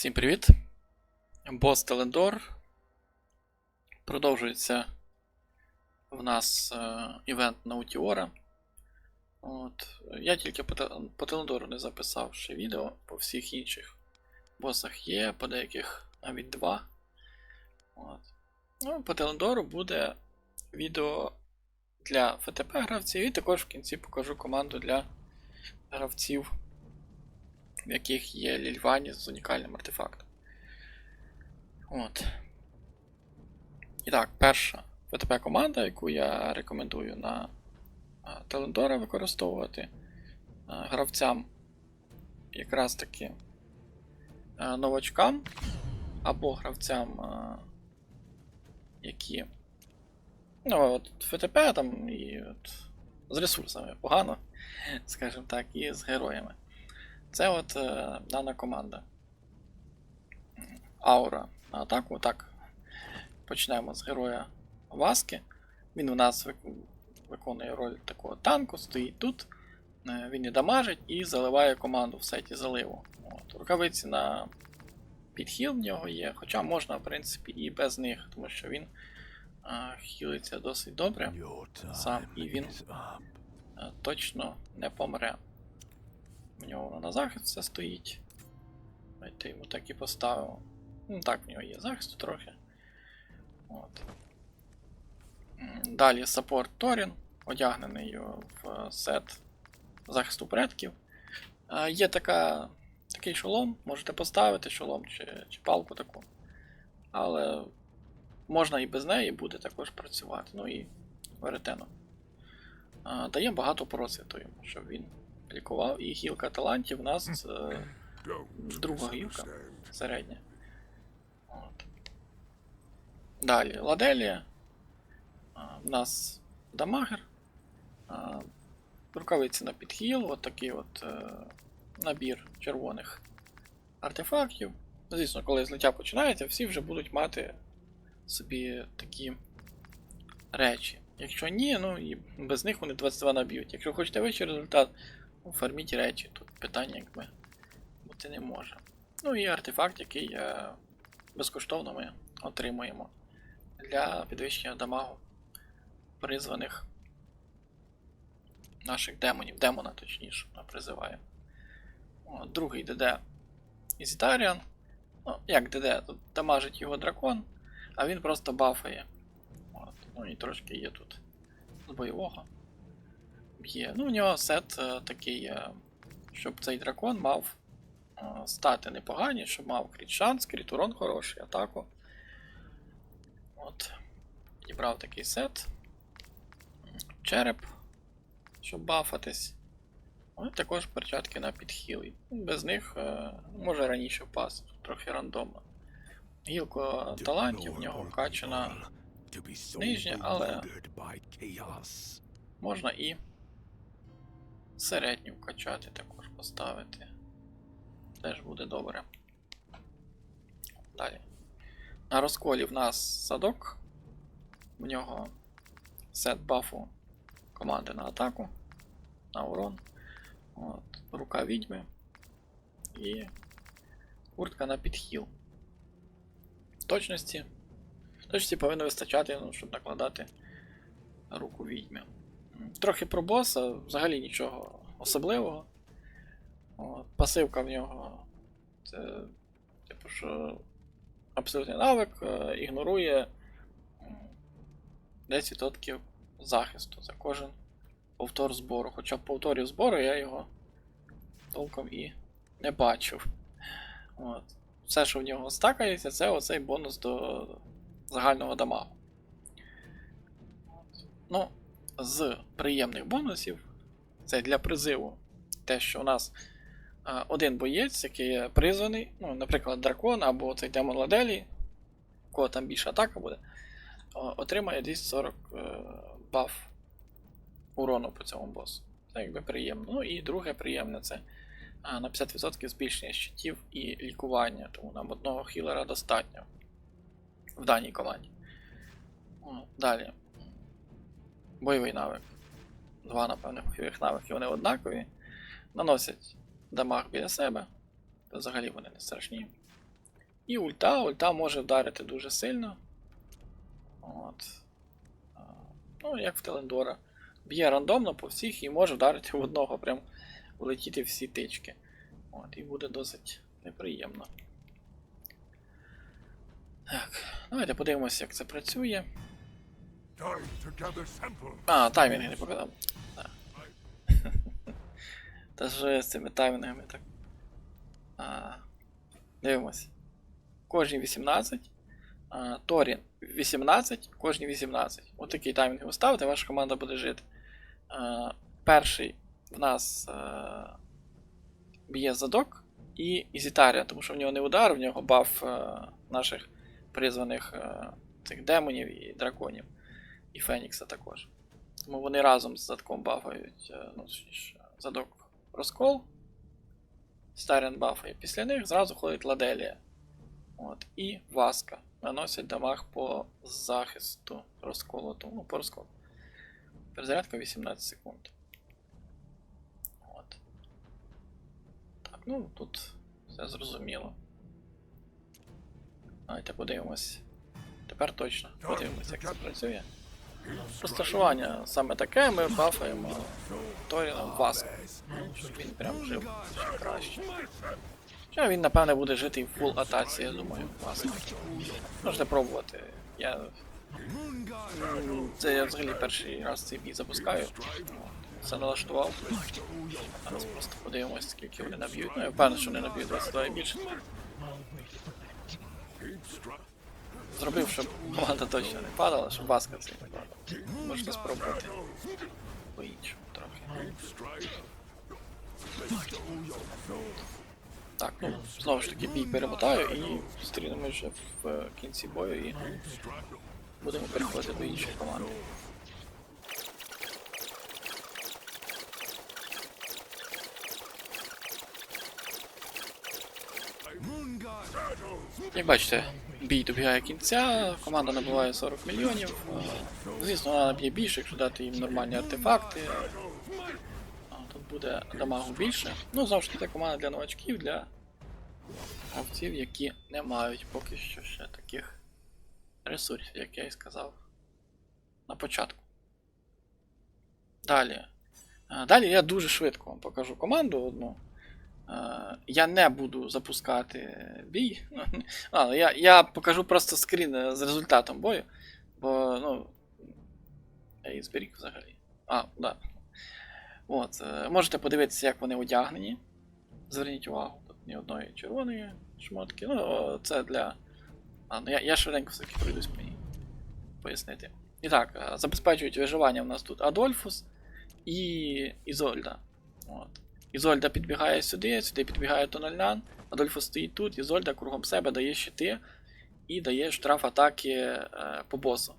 Всім привіт! Бос Телендор. Продовжується в нас е, івент Наутіора. От. Я тільки по, по Телендору не записав ще відео, по всіх інших босах є, по деяких навіть два. От. Ну, по Телендору буде відео для ФТП гравців, і також в кінці покажу команду для гравців в яких є лільвані з унікальним артефактом. От. І так, перша ВТП команда, яку я рекомендую на Телендора використовувати гравцям якраз таки новачкам або гравцям, які. Ну, от ФТП там і от, з ресурсами погано, скажімо так, і з героями. Це от е, дана команда. Аура на атаку. Так. Почнемо з героя Васки. Він у нас виконує роль такого танку, стоїть тут. Е, Він і дамажить і заливає команду в сеті заливу. От. Рукавиці на підхіл в нього є, хоча можна, в принципі, і без них, тому що він е, хілиться досить добре. Сам і він Е, Точно не помре. У нього воно на захист все стоїть. Давайте йому так і поставив. Ну так, в нього є захисту трохи. От. Далі саппорт Торін, одягнений в е, сет захисту предків. Е, Є така, такий шолом, можете поставити шолом чи, чи палку таку. Але можна і без неї буде також працювати. Ну і веретено. Дає багато просвіту йому, щоб він лікував. І гілка талантів у нас е, друга гілка середня. От. Далі Ладелія. У нас дамагер. А, Рукавиці на підхіл, от такий от е, набір червоних артефактів. Звісно, коли злиття починається, всі вже будуть мати собі такі речі. Якщо ні, ну і без них вони 22 наб'ють. Якщо хочете вищий результат, фарміть речі. Тут питання якби бути не може. Ну і артефакт, який е, безкоштовно ми отримуємо для підвищення дамагу призваних наших демонів. Демона, точніше, вона призиває. О, другий ДД Ізітаріан. Ну, як ДД, тут дамажить його дракон, а він просто бафає. От. Ну і трошки є тут з бойового. Б'є. Ну, у нього сет е, такий, е, щоб цей дракон мав е, стати непогані, щоб мав кріт шанс, кріт урон хороший, атаку. От. Дібрав такий сет. Череп, щоб бафатись. Ну, і також перчатки на підхіл. Без них е, може раніше впасти, трохи рандомно. Гілко талантів в нього вкачана. нижня, але Можна і середню вкачати також поставити. Теж буде добре. Далі. На розколі в нас садок. В нього сет бафу команди на атаку, на урон. От, рука відьми. І куртка на підхіл. Точності. Точності повинно вистачати, ну, щоб накладати руку відьми. Трохи про боса, взагалі нічого особливого. От, пасивка в нього. Це, типу, що абсолютний навик е, ігнорує 10% захисту за кожен повтор збору. Хоча в повторі збору я його толком і не бачив. От. Все, що в нього стакається, це оцей бонус до загального дамагу. Ну, з приємних бонусів, це для призиву. Те, що у нас а, один боєць, який є призваний, ну, наприклад, дракон або цей демон Ладелі, у кого там більша атака буде, отримає 240 е, баф урону по цьому босу. Це якби приємно. Ну і друге приємне це а, на 50% збільшення щитів і лікування, тому нам одного хілера достатньо в даній команді. Далі. Бойовий навик. Два, напевне, бойових навики, вони однакові. Наносять дамаг біля себе. Взагалі вони не страшні. І ульта, ульта може вдарити дуже сильно. От. Ну, як в Телендора. Б'є рандомно по всіх і може вдарити в одного, прям влетіти всі тички. От, і буде досить неприємно. Так, давайте подивимося, як це працює. А, таймінги не показав. Та що з цими таймінгами так. А, дивимось. Кожні 18. А, Торін 18, кожні 18. Отакий таймінг ви ваша команда буде жити. А, перший в нас а, б'є задок і Ізітарія, тому що в нього не удар, в нього баф а, наших призваних а, цих демонів і драконів. І Фенікса також. Тому вони разом з задком бафають, е, ну, задок розкол. Старен бафає. Після них зразу ходить Ладелія. От. І Васка. Наносять дамаг по захисту розколоту. Ну, по розколу. Перезарядка 18 секунд. От. Так, ну тут все зрозуміло. Давайте подивимось. Тепер точно. Подивимось, як це працює. Розташування саме таке, ми бафаємо Торіном Васк, щоб він прям жив ще краще. Хоча він, напевне, буде жити в фул атаці, я думаю, Васк. Можете пробувати. Я. Це я взагалі перший раз цей бій запускаю. Все налаштував. Зараз просто подивимось, скільки вони наб'ють. Ну, я впевнений, що вони наб'ють 22 і більше. Зробив, щоб команда точно не падала, щоб баска це не падала. Можна спробувати по-іншому трохи. Так, ну, знову ж таки, бій перемотаю і зустрінемось вже в кінці бою і будемо переходити до іншої команди. Як бачите, бій добігає кінця, команда набиває 40 мільйонів. Е, Звісно, вона наб'є більше, якщо дати їм нормальні артефакти. Тут буде дамагу більше. Ну, знову ж таки, команда для новачків, для гравців, які не мають поки що ще таких ресурсів, як я і сказав на початку. Далі. Е, Далі я дуже швидко вам покажу команду одну. Е, Я не буду запускати бій. Ну, Ладно, я, я покажу просто скрін е, з результатом бою. Бо, ну. Я їх зберіг взагалі. А, да. От. е, Можете подивитися, як вони одягнені. Зверніть увагу, тут ні одної червоної шмотки. Ну, це для. Ладно, я, я швиденько все-таки пройдусь по. Пояснити. І так, забезпечують виживання в нас тут Адольфус і Ізольда. От. Ізольда підбігає сюди, сюди підбігає Тональнян, Адольфо стоїть тут, Ізольда кругом себе дає щити і дає штраф атаки е, по босу.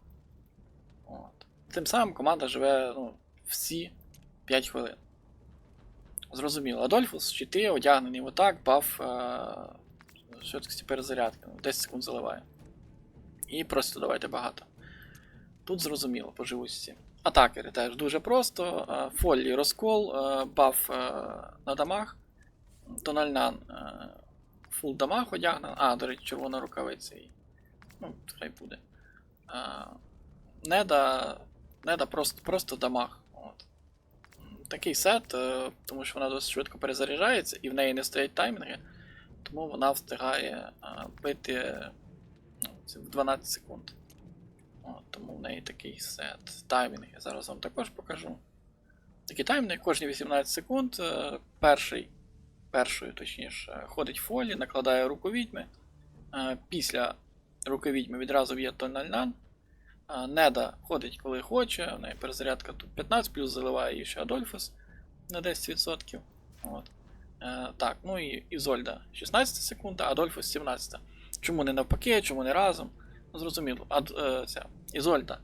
От. Тим самим команда живе ну, всі 5 хвилин. Зрозуміло. Адольфус щити одягнений в атак, баф е, швидкості перезарядки. ну, 10 секунд заливає. І просто давайте багато. Тут зрозуміло по живучості. Атакери теж дуже просто. Е, Фоллі розкол, е, баф е, на дамаг. Тональнан е, фул дамаг одягнен. А, до речі, червона рукавиця. Ну, хай буде. Неда. Неда просто, просто дамаг. Такий сет, тому що вона досить швидко перезаряджається і в неї не стоять таймінги, тому вона встигає бити ну, в 12 секунд. От, тому в неї такий сет. Таймінг я зараз вам також покажу. Такі таймінги кожні 18 секунд. е, Перший, першою, точніше, ходить фолі, накладає руку відьми. Е, Після руки відьми відразу є тональнан. Е, Неда ходить коли хоче, в неї перезарядка тут 15, плюс заливає її ще Адольфус на 10%. От. Так, ну і Ізольда 16 секунд, а Адольфус 17. Чому не навпаки, чому не разом? Зрозуміло. Ад, е, ця, Ізольда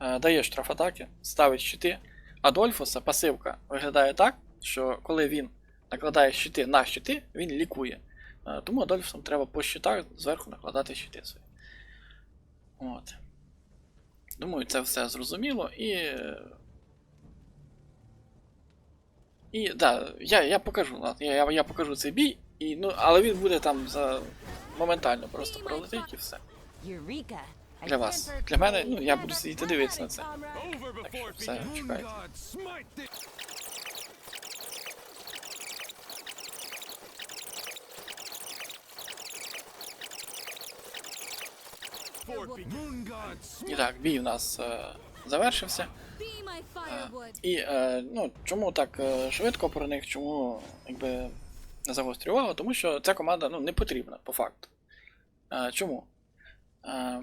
е, дає штраф атаки, ставить щити. Адольфуса пасивка виглядає так, що коли він накладає щити на щити, він лікує. Е, тому Адольфусам треба по щитах зверху накладати щити свої. От. Думаю, це все зрозуміло і. І да, я, я покажу, я, я покажу цей бій, і, ну, але він буде там за моментально просто пролетить і все. Eureka! Для вас. Для мене, ну, я буду сидіти дивитися на це. Так що все, чекайте. І так, бій у нас е, завершився. Firewood. І е, ну, чому так е, швидко про них, чому якби не загострюю увагу? Тому що ця команда ну, не потрібна по факту. Е, чому? Е,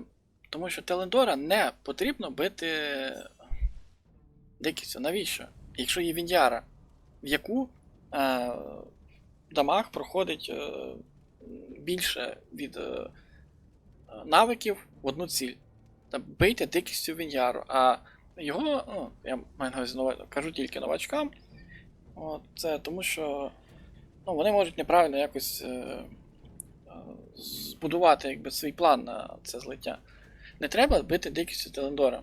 тому що Телендора не потрібно бити Дикісю. Навіщо? Якщо є Віндіара, в яку е, дамаг проходить е, більше від е, навиків в одну ціль. Бийте дикістю Віньяру, а його, ну, я маю на увазі кажу тільки новачкам. От, це тому що ну, вони можуть неправильно якось е, збудувати якби, свій план на це злиття. Не треба бити дикістю Телендора.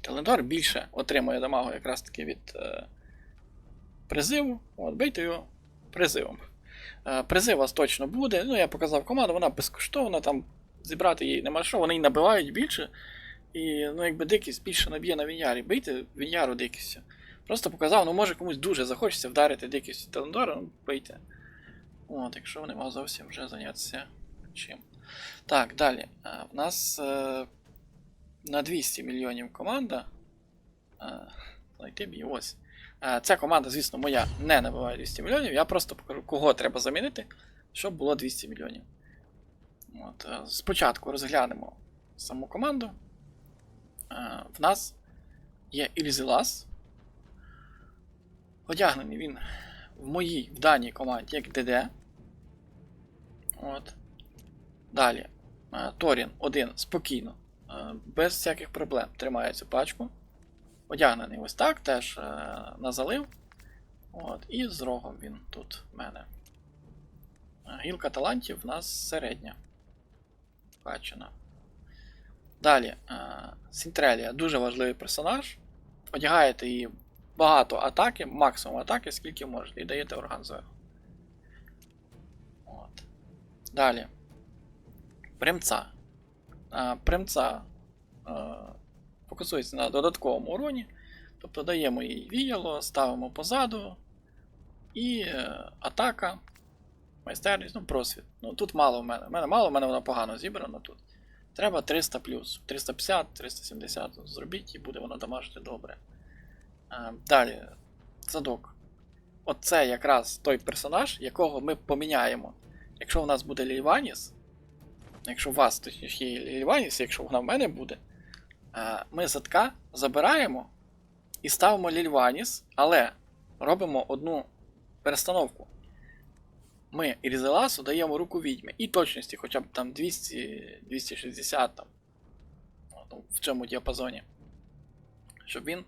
Телендор більше отримує дамагу якраз таки від е, призиву. От, бийте його призивом. Е, призив вас точно буде. Ну, я показав команду, вона безкоштовна, там зібрати її нема що, вони її набивають більше. І ну, якби дикість більше наб'є на вінярі. Бийте віняру дикістю. Просто показав, ну може комусь дуже захочеться вдарити дикістю Телендора, ну бийте. От, якщо вони можуть зовсім вже зайнятися чим. Так, далі. Е, В нас е, на 200 мільйонів команда. Е, Знайти бій, ось. Е, Ця команда, звісно, моя не набиває 200 мільйонів. Я просто покажу, кого треба замінити, щоб було 200 мільйонів. От, е, спочатку розглянемо саму команду. Е, В нас є Ільзелас. Одягнений він в моїй в даній команді як ДД. От. Далі. е, Торін один спокійно, е, без всяких проблем тримає цю пачку. Одягнений ось так, теж е, на залив. От, і з рогом він тут в мене. Гілка талантів в нас середня. Качана. Далі. Сінтрелія дуже важливий персонаж. Одягаєте її багато атаки, максимум атаки, скільки можете, і даєте орган. От. Далі. Примца. Примца фокусується на додатковому уроні. Тобто даємо їй віяло, ставимо позаду. І е, атака. Майстерність, ну, просвіт. Ну, тут мало в мене. В мене мало, в мене воно погано зібрано тут. Треба 300 плюс. 350, 370 зробіть і буде воно дамажити добре. Е, далі, задок. Оце якраз той персонаж, якого ми поміняємо. Якщо у нас буде Лільваніс, якщо у вас точніше є Лільваніс, якщо вона в мене буде, е, ми задка забираємо і ставимо Лільваніс, але робимо одну перестановку. Ми Ірзеласу даємо руку відьми і точності хоча б там 200, 260 там, ну, в цьому діапазоні. Щоб він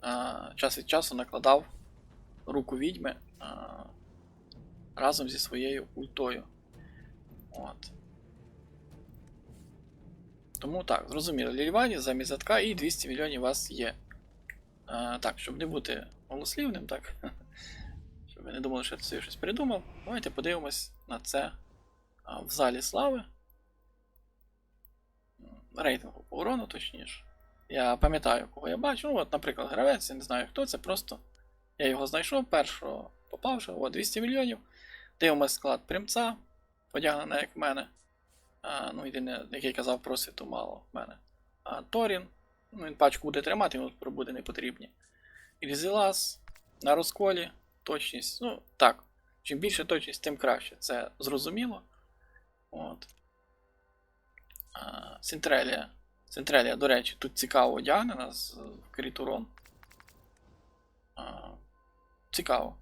а, час від часу накладав руку відьми а, разом зі своєю ультою. От. Тому так, зрозуміло, Лільвані замість задка і 200 мільйонів у вас є. А, так, щоб не бути голослівним, так. Щоб ви не думали, що я собі щось придумав. Давайте подивимось на це в залі слави. Рейтингу по урону, точніше. Я пам'ятаю, кого я бачу. Ну, от, наприклад, гравець, я не знаю хто це, просто я його знайшов першого попавши, от 200 мільйонів. Дивимось склад примца, одягнений як в мене. А, ну, єдине, який казав, просвіту мало в мене. А, Торін. Ну, він пачку буде тримати, йому буде не потрібні. Ільзелас на розколі, точність. Ну, так. Чим більше точність, тим краще. Це зрозуміло. От. А, Синтрелія. Синтрелія, до речі, тут цікаво одягнена з Крітурон. А, цікаво.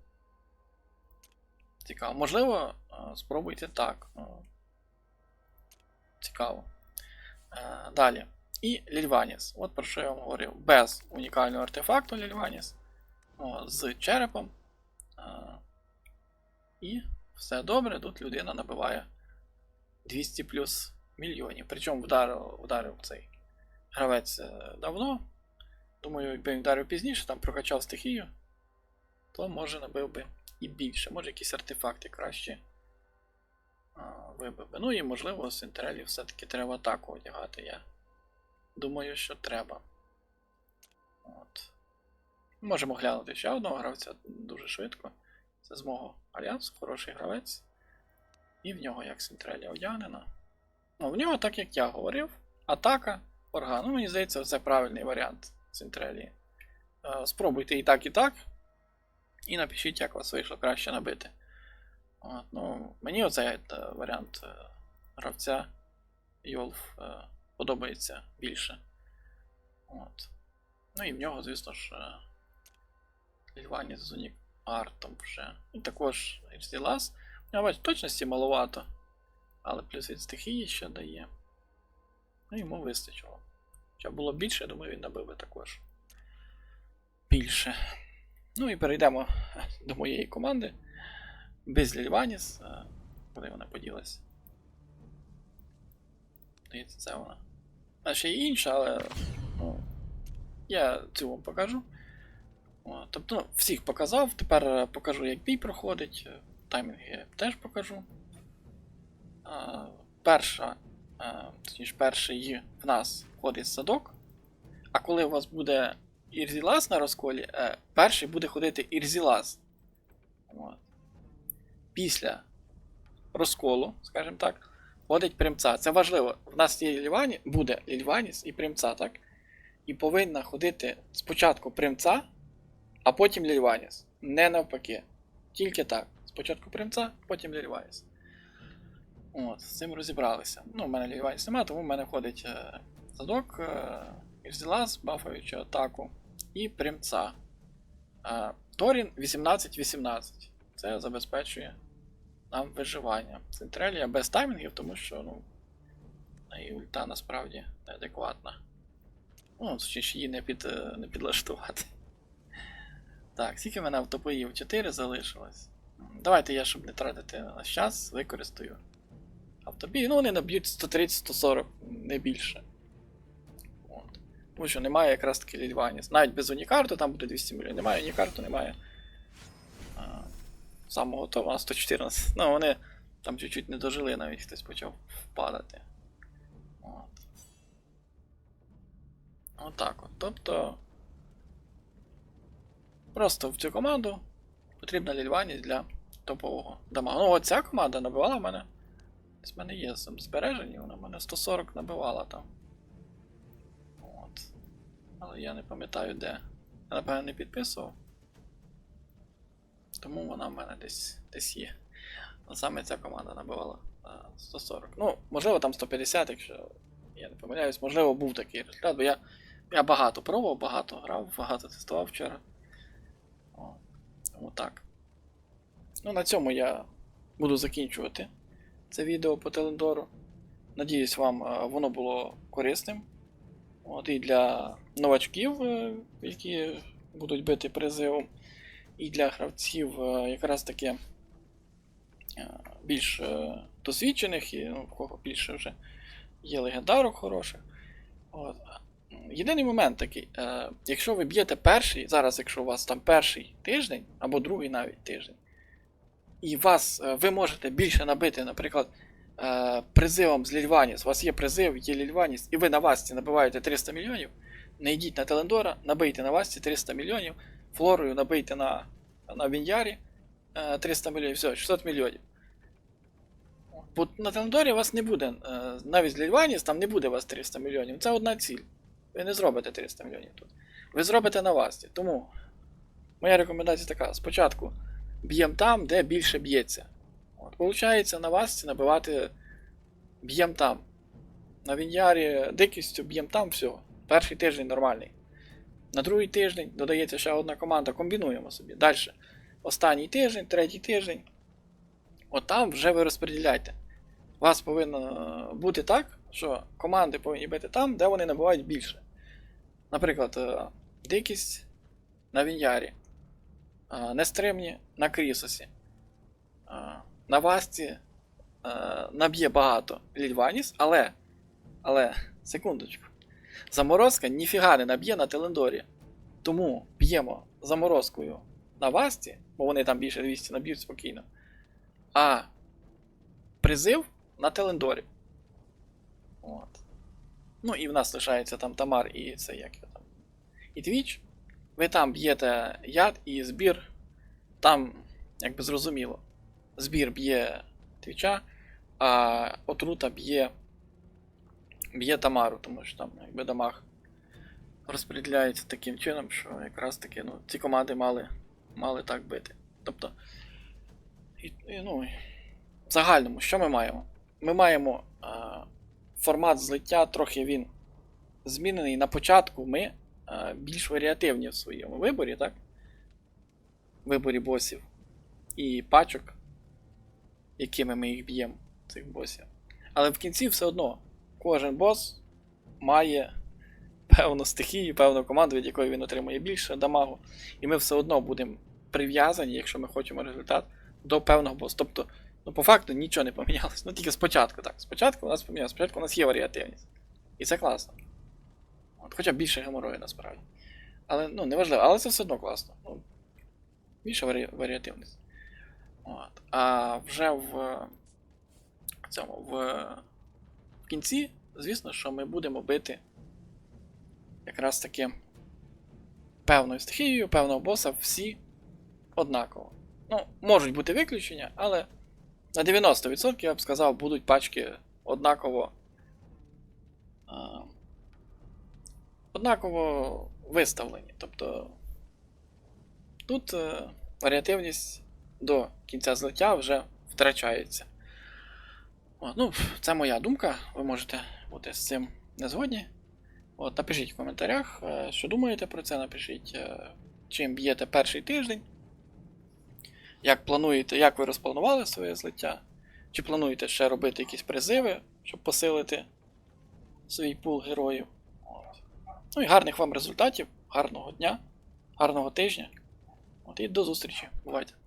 Цікаво. Можливо, спробуйте так. Цікаво. Далі. І Лільваніс. От про що я вам говорив. Без унікального артефакту Лільваніс. З черепом. І все добре. Тут людина набиває 200 плюс мільйонів. Причому вдарив, вдарив цей гравець е, давно. Думаю, якби він вдарив пізніше, там прокачав стихію, то може набив би і більше. Може якісь артефакти краще. вибив. Ну і можливо Синтерелі все-таки треба атаку одягати. Я думаю, що треба. От. Можемо глянути ще одного гравця дуже швидко. Це з мого альянсу, хороший гравець. І в нього як Синтрелі одягнена. Ну, в нього, так як я говорив, атака, орган. Ну, мені здається, це правильний варіант Синтрелі. Е, спробуйте і так, і так. І напишіть, як у вас вийшло краще набити. От, ну, мені оцей е, варіант е, гравця Йолф е, подобається більше. От. Ну і в нього, звісно ж, Лільвані з Унік Артом вже. І також Ірзілас. Я бачу, точності маловато. Але плюс від стихії ще дає. Ну йому вистачило. Хоча було більше, я думаю, він набив би також. Більше. Ну і перейдемо до моєї команди. Без Лільваніс. Е, Куди вона поділась? Здається, це вона. А ще є інша, але. Ну, я цю вам покажу. Тобто, ну, всіх показав. Тепер е, покажу, як бій проходить. е, Таймінги теж покажу. А, перша, а, точніше, перший в нас входить садок. А коли у вас буде Ірзілас на розколі, е, перший буде ходити Ірзілас. От. Після розколу, скажімо так, ходить примца. Це важливо. В нас є Лільвані, буде Лільваніс і примца, так? І повинна ходити спочатку примца, а потім Лільваніс. Не навпаки. Тільки так. Спочатку примца, потім Лільваніс. От, з цим розібралися. Ну, в мене Лільваніс немає, тому в мене входить е, задок, е, Ірзілас, бафаючи атаку, і примца. Е, Торін 18-18. Це забезпечує нам виживання. Центрелія без таймінгів, тому що, ну. І ульта насправді неадекватна. Ну, точніше, її не, під, е, не підлаштувати. Так, скільки в мене автопоїв? 4 залишилось. Давайте я, щоб не тратити на час, використаю автобій. Ну, вони наб'ють 130-140, не більше. Тому що немає якраз таки Лільваніс. Навіть без унікарту там буде 200 мільйонів. Немає унікарту, немає. А, самого того, а 114. Ну, вони там чуть-чуть не дожили, навіть хтось почав впадати. От. Отак от. Тобто. Просто в цю команду потрібна лільваність для топового дамагу. Ну, от ця команда набивала в мене. Десь в мене є збережені, вона в мене 140 набивала там. Але я не пам'ятаю де. Я, напевно, не підписував. Тому вона в мене десь, десь є. Саме ця команда набивала 140. Ну, можливо, там 150, якщо я не помиляюсь, можливо, був такий результат, бо я, я багато пробував, багато грав, багато тестував вчора. О, тому так. Ну, на цьому я буду закінчувати це відео по Телендору. Надіюсь, вам е, воно було корисним. От, і для новачків, е, які будуть бити призивом, і для гравців е, якраз таки е, більш досвідчених, і ну, в кого більше вже є легендарок хороших. От. Єдиний момент такий, е, якщо ви б'єте перший, зараз, якщо у вас там перший тиждень, або другий навіть тиждень, і вас, ви можете більше набити, наприклад, е, призивом з Лільваніс, у вас є призив, є Лільваніс, і ви на Васті набиваєте 300 мільйонів, не йдіть на Телендора, набийте на Васті 300 мільйонів, флорою набийте на, на Віньярі е, 300 мільйонів, все, 600 мільйонів. Бо на Телендорі вас не буде, е, навіть з Лільваніс, там не буде вас 300 мільйонів. Це одна ціль. Ви не зробите 300 мільйонів тут. Ви зробите на Васті. Тому моя рекомендація така: спочатку б'єм там, де більше б'ється. От, Получається на Васті набивати б'єм там. На Віньярі дикістю б'єм там все. Перший тиждень нормальний. На другий тиждень додається ще одна команда, комбінуємо собі. Далі. Останній тиждень, третій тиждень. От там вже ви розподіляйте. У вас повинно бути так, що команди повинні бити там, де вони набувають більше. Наприклад, е, дикість на Віньярі, е, нестримні на Крісосі. Е, На Васті наб'є багато Лільваніс, але. Але, секундочку. Заморозка ніфіга не наб'є на Телендорі. Тому б'ємо заморозкою на Васті, бо вони там більше 200 наб'ють спокійно. А призив на Телендорі. От. Ну і в нас лишається там Тамар і це як його там. І Твіч. Ви там б'єте яд і збір. Там, якби зрозуміло, збір б'є Твіча, а отрута б'є. Б'є Тамару, тому що там якби дамаг розподіляється таким чином, що якраз таки ну, ці команди мали, мали так бити. Тобто, і, і, ну, в загальному, що ми маємо? Ми маємо а, формат злиття, трохи він змінений. На початку ми а, більш варіативні в своєму виборі, так? Виборі босів і пачок, якими ми їх б'ємо, цих босів. Але в кінці все одно кожен бос має певну стихію, певну команду, від якої він отримує більше дамагу. І ми все одно будемо прив'язані, якщо ми хочемо результат, до певного босу. Тобто, ну по факту нічого не помінялось. Ну тільки спочатку, так. Спочатку у нас помінялося, спочатку у нас є варіативність. І це класно. От, хоча більше геморою насправді. Але ну, неважливо, але це все одно класно. Ну, більше варі... варіативність. От. А вже в цьому в кінці, звісно, що ми будемо бити якраз таки певною стихією, певного боса всі однаково. Ну, можуть бути виключення, але на 90% я б сказав, будуть пачки однаково. А, однаково виставлені. Тобто тут е, варіативність до кінця злиття вже втрачається. О, ну, це моя думка. Ви можете бути з цим не згодні. От, напишіть в коментарях, е, що думаєте про це. Напишіть, е, чим б'єте перший тиждень. Як плануєте, як ви розпланували своє злиття? Чи плануєте ще робити якісь призиви, щоб посилити свій пул героїв? От. Ну і гарних вам результатів, гарного дня, гарного тижня. От і до зустрічі. Бувайте!